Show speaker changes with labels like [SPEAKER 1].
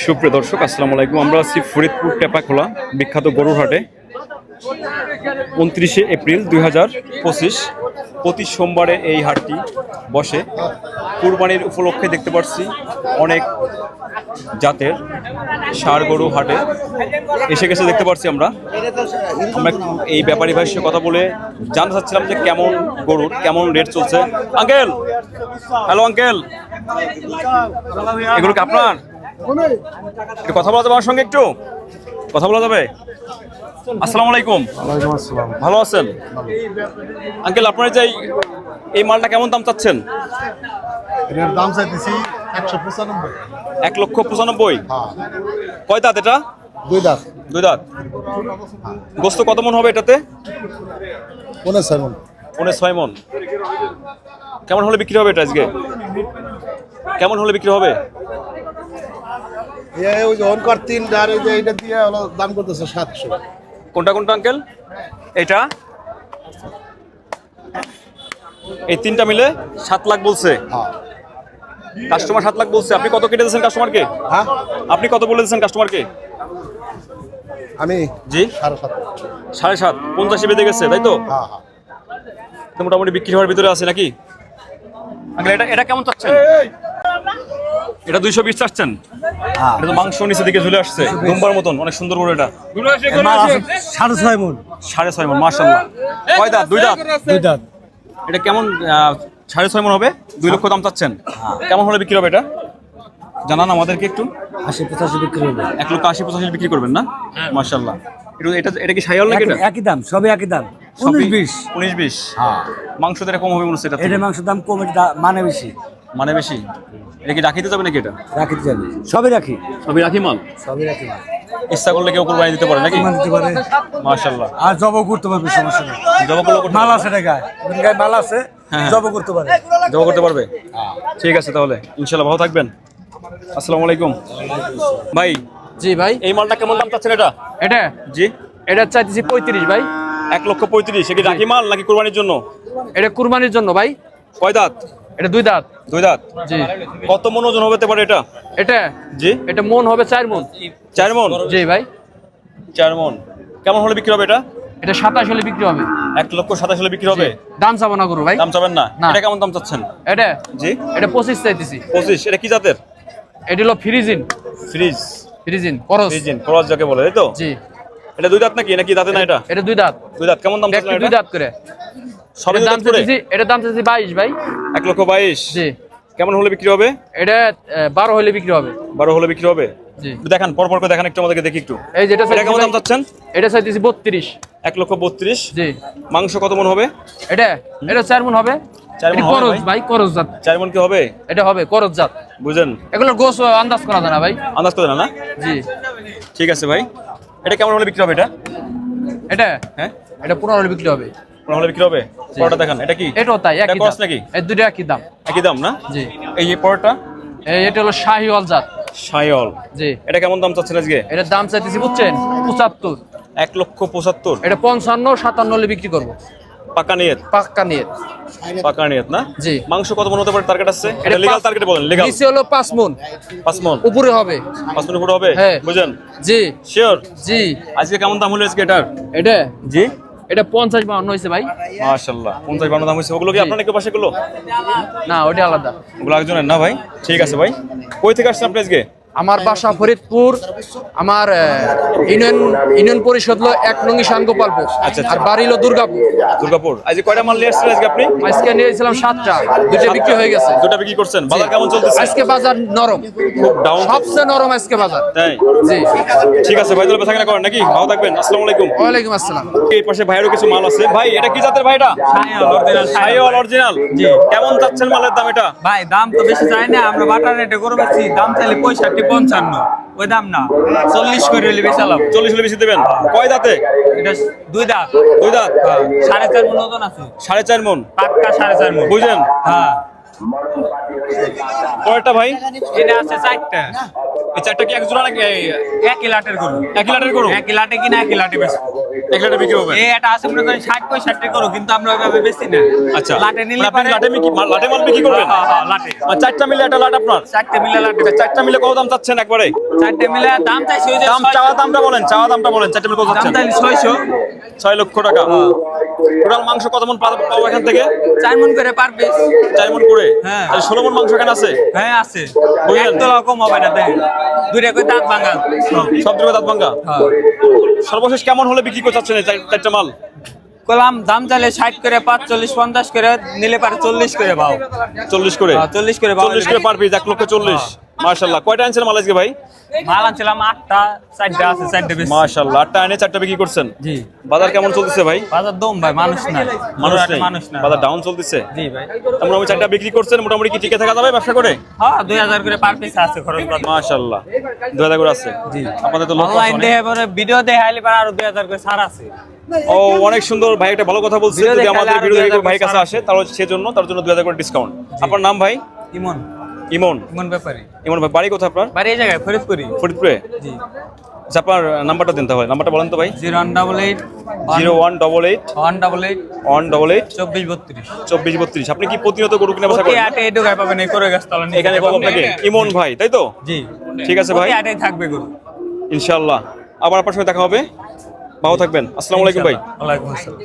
[SPEAKER 1] সুপ্রিয় দর্শক, আসসালামু আলাইকুম। আমরা আছি ফরিদপুর টেপাখোলা, বিখ্যাত গরুর হাটে উনত্রিশে এপ্রিল দুই হাজার পঁচিশ, প্রতি সোমবারে এই হাটটি বসে। কুরবানির উপলক্ষে দেখতে পাচ্ছি অনেক জাতের ষাড় গরু হাটে। এসে গেছে দেখতে পাচ্ছি আমরা। আমরা এই ব্যাপারী সাথে কথা বলে জানতে চাচ্ছিলাম যে কেমন গরুর, কেমন রেট চলছে। আঙ্কেল! Hello, uncle! এগুলো কি আপনার? একটু কথা বলা যাবে আমার সঙ্গে একটু? কথা বলা যাবে? আসসালামু আলাইকুম।
[SPEAKER 2] আসসালাম।
[SPEAKER 1] ভালো আছেন? আঙ্কেল আপনার যে এই- মালটা কেমন দাম চাচ্ছেন?
[SPEAKER 2] এটার দাম চাইতেছি একশো পঁচানব্বই।
[SPEAKER 1] এক লক্ষ পঁচানব্বই?
[SPEAKER 2] হ্যাঁ।
[SPEAKER 1] কয় দাঁত এটা?
[SPEAKER 2] দুই দাঁত।
[SPEAKER 1] দুই দাঁত। গোস্ত কত মন হবে এটাতে?
[SPEAKER 2] পনেরো সেভেন
[SPEAKER 1] পনেরো ছয় মন। কেমন হলে বিক্রি হবে এটা আজকে? কেমন হলে বিক্রি হবে?
[SPEAKER 2] ওই যে অনকার তিনটা আর ওই যে এইটা দিয়ে হলো দাম করতেছে সাতশো।
[SPEAKER 1] কোনটা কোনটা আঙ্কেল এটা এই তিনটা মিলে সাত লাখ বলছে।
[SPEAKER 2] হ্যাঁ।
[SPEAKER 1] কাস্টমার সাত লাখ বলছে। আপনি কত কেটে দিয়েছেন কাস্টমারকে
[SPEAKER 2] হ্যাঁ।
[SPEAKER 1] আপনি কত বলে দিয়েছেন কাস্টমারকে
[SPEAKER 2] আমি
[SPEAKER 1] জি।
[SPEAKER 2] সাড়ে সাত।
[SPEAKER 1] সাড়ে সাত পঞ্চাশে বেঁধে গেছে তাই তো?
[SPEAKER 2] হ্যাঁ হ্যাঁ।
[SPEAKER 1] তো মোটামুটি বিক্রি হওয়ার ভিতরে আছে নাকি? আঙ্কেল এটা এটা কেমন চাচ্ছেন? এটা দুইশো বিশ চাচ্ছেন? এটা তো মাংস নিচে দিকে ঝুলে আসছে। দুম্বার মতন অনেক সুন্দর করে এটা।
[SPEAKER 3] সাড়ে ছয় মন।
[SPEAKER 1] সাড়ে ছয় মন মার্শাল্লাহ কয় দাঁত? দুই দাঁত?
[SPEAKER 3] দুই দাঁত।
[SPEAKER 1] এটা কেমন সাড়ে ছয় মন হবে? দুই লক্ষ দাম চাচ্ছেন। কেমন হলে বিক্রি হবে এটা? জানান আমাদেরকে একটু।
[SPEAKER 3] আশি পঁচাশি বিক্রি হবে।
[SPEAKER 1] এক লক্ষ আশি পঁচাশি বিক্রি করবেন না? মার্শাল্লাহ এটা এটা এটা কি সাইয়াল নাকি
[SPEAKER 3] একই-
[SPEAKER 1] এটা?
[SPEAKER 3] একই দাম সবই একই দাম। উনিশ বিশ।
[SPEAKER 1] উনিশ বিশ।
[SPEAKER 3] হ্যাঁ।
[SPEAKER 1] মাংস তো কম হবে মনে হচ্ছে এটা
[SPEAKER 3] এটা মাংসের দাম কম মানে বেশি।
[SPEAKER 1] মানে বেশি? এটা কি রাখিতে যাবে নাকি এটা?
[SPEAKER 3] রাখি যাবে। সবই রাখি।
[SPEAKER 1] সবই রাখি মাল?
[SPEAKER 3] সবই রাখি মাল।
[SPEAKER 1] ইচ্ছা করলে কেউ কোরবানি দিতে পারে নাকি?
[SPEAKER 3] দিতে পারে।
[SPEAKER 1] মার্শাল্লাহ
[SPEAKER 3] আর জব করতে পারবে সমস্যা নেই।
[SPEAKER 1] জবা করলে
[SPEAKER 3] মাল আছে রে গায়ে মাল আছে
[SPEAKER 1] হ্যাঁ।
[SPEAKER 3] জব করতে পারে।
[SPEAKER 1] জব করতে পারবে? ঠিক আছে তাহলে ইনশাল্লাহ ভালো থাকবেন। আসসালামু আলাইকুম। ভাই
[SPEAKER 4] জি ভাই।
[SPEAKER 1] এই মালটা কেমন দাম চাচ্ছেন এটা?
[SPEAKER 4] এটা?
[SPEAKER 1] জি।
[SPEAKER 4] এটা চাইতেছি পঁয়ত্রিশ ভাই।
[SPEAKER 1] এক লক্ষ পঁয়ত্রিশ। সে কি রাখি মাল নাকি কোরবানির জন্য?
[SPEAKER 4] এটা কুরবানির জন্য ভাই।
[SPEAKER 1] কয় দাঁত?
[SPEAKER 4] এটা দুই দাঁত।
[SPEAKER 1] দুই দাঁত?
[SPEAKER 4] জি।
[SPEAKER 1] কত মন ওজন হতে পারে এটা?
[SPEAKER 4] এটা?
[SPEAKER 1] জি।
[SPEAKER 4] এটা মন হবে চার মন।
[SPEAKER 1] চার মন?
[SPEAKER 4] জি ভাই।
[SPEAKER 1] চার মন। কেমন হলে বিক্রি হবে এটা?
[SPEAKER 4] এটা সাতাশ হলে বিক্রি হবে।
[SPEAKER 1] এক লক্ষ সাতাশ হলে বিক্রি হবে?
[SPEAKER 4] দাম চাবো না করু ভাই।
[SPEAKER 1] দাম চাবেন না। এটা কেমন দাম চাচ্ছেন?
[SPEAKER 4] এটা?
[SPEAKER 1] জি।
[SPEAKER 4] এটা পঁচিশ চাইতেছি।
[SPEAKER 1] পঁচিশ। এটা কি জাতের?
[SPEAKER 4] এটা হলো ফ্রিজিন।
[SPEAKER 1] ফ্রিজ।
[SPEAKER 4] ফ্রিজিন করস।
[SPEAKER 1] ফ্রিজিন ক্রস যাকে বলে তাই তো?
[SPEAKER 4] জি।
[SPEAKER 1] এটা দুই দাঁত নাকি? নাকি দাঁতে না এটা
[SPEAKER 4] এটা? দুই দাঁত।
[SPEAKER 1] দুই দাঁত। কেমন দাম চাচ্ছেন
[SPEAKER 4] দুই দাঁত করে। এটার দাম চাইতেছি এটার দাম চাইতেছি বাইশ ভাই।
[SPEAKER 1] এক লক্ষ বাইশ।
[SPEAKER 4] জি।
[SPEAKER 1] কেমন হলে বিক্রি হবে?
[SPEAKER 4] এটা বারো হলে বিক্রি হবে।
[SPEAKER 1] বারো হলে বিক্রি হবে? দেখান পর পর করে দেখান একটু আমাদেরকে দেখি একটু।
[SPEAKER 4] এই যেটা
[SPEAKER 1] এটা কেমন দাম চাচ্ছেন?
[SPEAKER 4] এটা চাইতেছি বত্রিশ।
[SPEAKER 1] এক লক্ষ বত্রিশ।
[SPEAKER 4] জি।
[SPEAKER 1] মাংস কত মন হবে?
[SPEAKER 4] এটা এটা চার মন হবে। করজ
[SPEAKER 1] ভাই?
[SPEAKER 4] ভাই করজ জাত।
[SPEAKER 1] চার মন কি হবে?
[SPEAKER 4] এটা হবে করজ জাত।
[SPEAKER 1] বুঝলেন
[SPEAKER 4] এগুলোর গোস আন্দাজ করা যায় না ভাই।
[SPEAKER 1] আন্দাজ করে না না?
[SPEAKER 4] জি।
[SPEAKER 1] ঠিক আছে ভাই। এটা কেমন হলে বিক্রি হবে এটা?
[SPEAKER 4] এটা?
[SPEAKER 1] হ্যাঁ?
[SPEAKER 4] এটা পনেরো হলে বিক্রি হবে।
[SPEAKER 1] হলে বিক্রি হবে? পরোটা দেখান এটা কি?
[SPEAKER 4] এটাও তাই একই দাম।
[SPEAKER 1] নাকি?
[SPEAKER 4] এই দুটো একই দাম।
[SPEAKER 1] একই দাম না?
[SPEAKER 4] জি।
[SPEAKER 1] এই যে পরোটা?
[SPEAKER 4] এটা হলো শাহিওয়াল জাত।
[SPEAKER 1] সায়ল
[SPEAKER 4] জি।
[SPEAKER 1] এটা কেমন দাম চাচ্ছেন আজকে?
[SPEAKER 4] এটার দাম চাইতেছি বুঝছেন? পঁচাত্তর।
[SPEAKER 1] এক লক্ষ পঁচাত্তর।
[SPEAKER 4] এটা পঞ্চান্ন সাতান্ন বিক্রি করব।
[SPEAKER 1] পাকা নিয়ত?
[SPEAKER 4] পাক্কা নিয়ে
[SPEAKER 1] পাকা নিয়ত না?
[SPEAKER 4] জি।
[SPEAKER 1] মাংস কত মন হতে পারে? টার্গেট আছে? এটা
[SPEAKER 4] পাঁচ-
[SPEAKER 1] টার্গেট বলেন লিগাল
[SPEAKER 4] নিচে হলো পাঁচ মন।
[SPEAKER 1] পাঁচ মন?
[SPEAKER 4] উপরে হবে।
[SPEAKER 1] পাঁচ মন উপরে হবে?
[SPEAKER 4] হ্যাঁ।
[SPEAKER 1] বুঝলেন
[SPEAKER 4] জি।
[SPEAKER 1] শিওর
[SPEAKER 4] জি।
[SPEAKER 1] আজকে কেমন দাম হলো আজকে এটার?
[SPEAKER 4] এটা?
[SPEAKER 1] জি?
[SPEAKER 4] এটা পঞ্চাশ বাউন্ন হয়েছে ভাই।
[SPEAKER 1] মাশাল্লাহ পঞ্চাশ বান্ন দাম হয়েছে। ওগুলো কি আপনার নাকি পাশে গুলো
[SPEAKER 4] না ওটা আলাদা।
[SPEAKER 1] ওগুলো একজনের না ভাই? ঠিক আছে ভাই। কই থেকে আসছেন আপনি আজকে?
[SPEAKER 4] আমার বাসা ফরিদপুর আমার ইউনিয়ন ইউনিয়ন পরিষদ হলো এক নঙ্গি সানগোপালপুর
[SPEAKER 1] আচ্ছা, আচ্ছা।
[SPEAKER 4] আর বাড়ি হলো দুর্গাপুর।
[SPEAKER 1] দুর্গাপুর। আজকে কয়টা মাল নিয়ে আসছেন আজকে আপনি?
[SPEAKER 4] আজকে নিয়েছিলাম সাতটা দুটো বিক্রি হয়ে গেছে।
[SPEAKER 1] দুটা বিক্রি করছেন। বাজার কেমন চলতেছে?
[SPEAKER 4] আজকে বাজার নরম।
[SPEAKER 1] খুব ডাউন
[SPEAKER 4] সবচেয়ে নরম আজকে বাজার।
[SPEAKER 1] তাই?
[SPEAKER 4] জি।
[SPEAKER 1] ঠিক আছে ভাই তাহলে বেচাকেনা করেন নাকি? ভালো থাকবেন। আসসালামু আলাইকুম।
[SPEAKER 4] ওয়ালাইকুম আসসালাম।
[SPEAKER 1] এই পাশে ভাইয়েরও কিছু মাল আছে। ভাই এটা কি জাতের ভাই এটা? সাইওয়াল অরিজিনাল
[SPEAKER 5] জি।
[SPEAKER 1] কেমন চাচ্ছেন মালের দাম এটা?
[SPEAKER 5] ভাই দাম তো বেশি চাই না। আমরা বাটার রেটে করে বেশি দাম চাইলে পঁয়ষট্টি পঞ্চান্ন। ওই দাম না। চল্লিশ করে হলে বেশি আলাম
[SPEAKER 1] চল্লিশ হলে বেশি দেবেন? কয় দাঁতে?
[SPEAKER 5] এটা দুই দাঁত।
[SPEAKER 1] দুই দাঁত?
[SPEAKER 5] হ্যাঁ, সাড়ে চার মন ওজন আছে।
[SPEAKER 1] সাড়ে চার মন?
[SPEAKER 5] পাক্কা সাড়ে চার মন।
[SPEAKER 1] বুঝলেন?
[SPEAKER 5] হ্যাঁ।
[SPEAKER 1] কয়টা ভাই?
[SPEAKER 5] এটা আছে চারটা।
[SPEAKER 1] এই চারটা কি এক জোড়া নাকি
[SPEAKER 5] একই লাটের গরু।
[SPEAKER 1] একই লাটের গরু?
[SPEAKER 5] একই লাটে কিনা একই লাটে বেশ
[SPEAKER 1] এক লাটে বিক্রি হবে?
[SPEAKER 5] এই একটা আছে মনে করেন ষাট পঁয়ষট্টি কিন্তু আমরা ওইভাবে বেশি না।
[SPEAKER 1] আচ্ছা।
[SPEAKER 5] লাটে নিলে
[SPEAKER 1] আপনি লাটে বিক্রি- লাটে মাল বিক্রি করবেন?
[SPEAKER 5] হ্যাঁ, হ্যাঁ, লাটে।
[SPEAKER 1] আর চারটা মিলে একটা লাট আপনার?
[SPEAKER 5] চারটে মিলে লাটে।
[SPEAKER 1] আচ্ছা, চারটা মিলে কত দাম চাচ্ছেন একবারে?
[SPEAKER 5] চারটে মিলে দাম চাইছি ওই যে
[SPEAKER 1] দাম চাওয়া দামটা বলেন চাওয়া দামটা বলেন চারটা মিলে কত
[SPEAKER 5] দাম
[SPEAKER 1] চাচ্ছেন?
[SPEAKER 5] চাইলে ছয়শো।
[SPEAKER 1] ছয় লক্ষ টাকা। টোটাল মাংস কত মন পাবো এখান থেকে?
[SPEAKER 5] চার মন করে পার পিস।
[SPEAKER 1] চার মন করে?
[SPEAKER 5] হ্যাঁ।
[SPEAKER 1] ষোলো মন মাংস এখানে আছে?
[SPEAKER 5] হ্যাঁ আছে।
[SPEAKER 1] বুঝলেন?
[SPEAKER 5] এক কম হবে না দেখেন। দুইটা করে দাঁত ভাঙা। সব।
[SPEAKER 1] দুটো দাঁত ভাঙ্গা
[SPEAKER 5] হ্যাঁ।
[SPEAKER 1] সর্বশেষ কেমন হলে বিক্রি করতে চাচ্ছেন চারটা মাল?
[SPEAKER 5] কলাম দাম চাইলে ষাট করে পাঁচ চল্লিশ পঞ্চাশ করে নিলে পারে চল্লিশ করে ভাও।
[SPEAKER 1] চল্লিশ করে?
[SPEAKER 5] হ্যাঁ, চল্লিশ করে
[SPEAKER 1] চল্লিশ করে পারবি এক লক্ষ চল্লিশ। কয়টা আনছেন মাল আজকে ভাই?
[SPEAKER 5] মাল আনছিলাম আটটা চারটা আছে চারটে বেশি।
[SPEAKER 1] আটটা এনে চারটা বিক্রি করছেন?
[SPEAKER 5] জি।
[SPEAKER 1] বাজার কেমন চলতেছে ভাই?
[SPEAKER 5] বাজার দম ভাই মানুষ
[SPEAKER 1] মানুষ নেই?
[SPEAKER 5] মানুষ না
[SPEAKER 1] বাজার ডাউন চলতেছে?
[SPEAKER 5] জি ভাই।
[SPEAKER 1] মোটামুটি চারটা বিক্রি করছেন মোটামুটি কি টিকে থাকা যাবে ব্যবসা করে?
[SPEAKER 5] হ্যাঁ দুই হাজার করে পার পিস আছে খরচ বাদ।
[SPEAKER 1] মাশাল্লাহ দুই হাজার করে আছে? জি। আপনাদের তো লোক আছে
[SPEAKER 5] অনলাইন। দেখে পরে ভিডিও দেখে আইলে পারে আরও দুই হাজার করে ছাড় আছে।
[SPEAKER 1] ও অনেক সুন্দর। ভাই একটা ভালো কথা বলছে যদি আমাদের ভিডিও দেখে ভাই কাছে আসে তাহলে সেজন্য তার জন্য দুই হাজার করে ডিসকাউন্ট আপনার নাম ভাই?
[SPEAKER 5] ইমন।
[SPEAKER 1] ইমন?
[SPEAKER 5] ইমন ব্যাপারী।
[SPEAKER 1] ইমন ভাই বাড়ি কোথায় আপনার?
[SPEAKER 5] বাড়ি এই জায়গায় ফরিদপুরি
[SPEAKER 1] ফরিদপুরে?
[SPEAKER 5] জি।
[SPEAKER 1] আচ্ছা আপনার নাম্বারটা দিন তাহলে। নাম্বারটা বলেন তো ভাই।
[SPEAKER 5] Zero one double eight
[SPEAKER 1] zero one double eight
[SPEAKER 5] one double eight
[SPEAKER 1] one double eight
[SPEAKER 5] চব্বিশ বত্রিশ।
[SPEAKER 1] চব্বিশ বত্রিশ। আপনি কি প্রতিনিয়ত গরু কিনে বসা করেন?
[SPEAKER 5] আটে এই ঢোকায় পাবেন এই করে গাছ তলা
[SPEAKER 1] এখানে পাবো আপনাকে। ইমন ভাই তাই তো?
[SPEAKER 5] জি।
[SPEAKER 1] ঠিক আছে ভাই।
[SPEAKER 5] আটেই থাকবে গরু।
[SPEAKER 1] ইনশাআল্লাহ। আবার আপনার সঙ্গে দেখা হবে। ভালো থাকবেন। আসসালামু আলাইকুম ভাই।
[SPEAKER 5] ওয়ালাইকুম আসসালাম।